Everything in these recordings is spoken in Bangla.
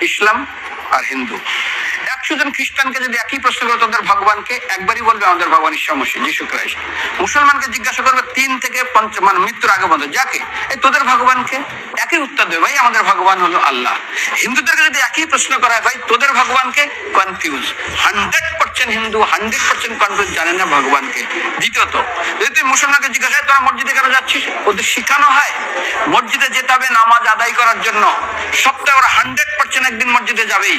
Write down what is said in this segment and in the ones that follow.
ইসলাম আর হিন্দু। একশো জন খ্রিস্টানকে যদি একই প্রশ্ন করে তাদের ভগবানকে, একবারই বলবে আমাদের ভগবান ঈশ্বর যিশু খ্রাইস্ট মুসলমানকে জিজ্ঞাসা করবে তিন থেকে পঞ্চ মানে মৃত্যুর আগে বন্ধ যাকে? এই তোদের ভগবানকে। একই উত্তর দেবে, ভাই, আমাদের ভগবান হলো আল্লাহ। হিন্দুদেরকে যদি একই প্রশ্ন করা হয়, ভাই, তোদের ভগবানকে? Confuse. Hundred percent Hindu, hundred percent confidence জানে না ভগবানকে। দ্বিতীয়ত যদি তুই মুসলমানকে জিজ্ঞাসা তোরা মসজিদে কেন যাচ্ছিস? ওদের শেখানো হয়, মসজিদে যেতে হবে, নামাজ আদায় করার জন্য। সপ্তাহে ওরা হান্ড্রেড পার্সেন্ট একদিন মসজিদে যাবেই।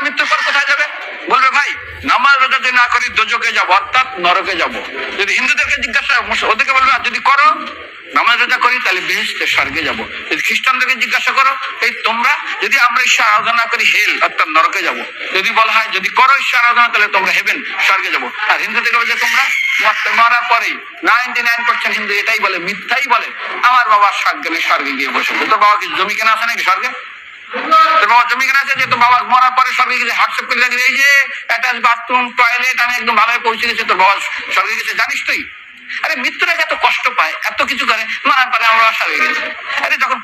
মৃত্যুর পর কোথায় যাবে? বলবে, ভাই, নামাজ রোজা যদি না করি দোজকে যাব, অর্থাৎ নরকে যাব। যদি হিন্দুদেরকে জিজ্ঞাসা, ওদেরকে বলবে যদি করো, নামাজ রোজা করি, তাহলে বেহেস্তে স্বর্গে যাব। যদি খ্রিস্টানদেরকে জিজ্ঞাসা করো, এই তোমরা যদি আমরা ঈশ্বর আরাধনা করি, হেল, অর্থাৎ নরকে যাব। যদি বলা হয়, যদি করো ঈশ্বর আরাধনা, তাহলে তোমরা হেবেন, স্বর্গে যাব। আর হিন্দুদের বলে যে তোমরা মরার পরেই নাইনটি নাইন পার্সেন্ট হিন্দু এটাই বলে, মিথ্যাই বলে, আমার বাবা স্বর্গে স্বর্গে গিয়ে বসে তোর বাবা কি জমি কেনা আছে নাকি স্বর্গে?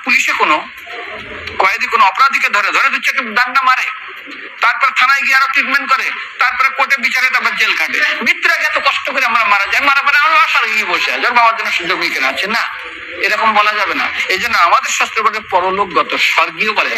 পুলিশে কোনো অপরাধীকে ধরে ধরে দিচ্ছে একটু দান্ডা মারে, তারপর থানায় গিয়ে আরও ট্রিটমেন্ট করে, তারপরে কোর্টে বিচারে তারপর জেল কাটে মৃত্যুর আগে এত কষ্ট করে আমরা মারা যাই, মারা পরে আমরা স্বর্গে গিয়ে বসে আছি। বাবার জন্য জমি কেনা আছে না? এরকম বলা যাবে না। এই জন্য আমাদের শাস্ত্র বলে পরলোকগত স্বর্গীয় বলে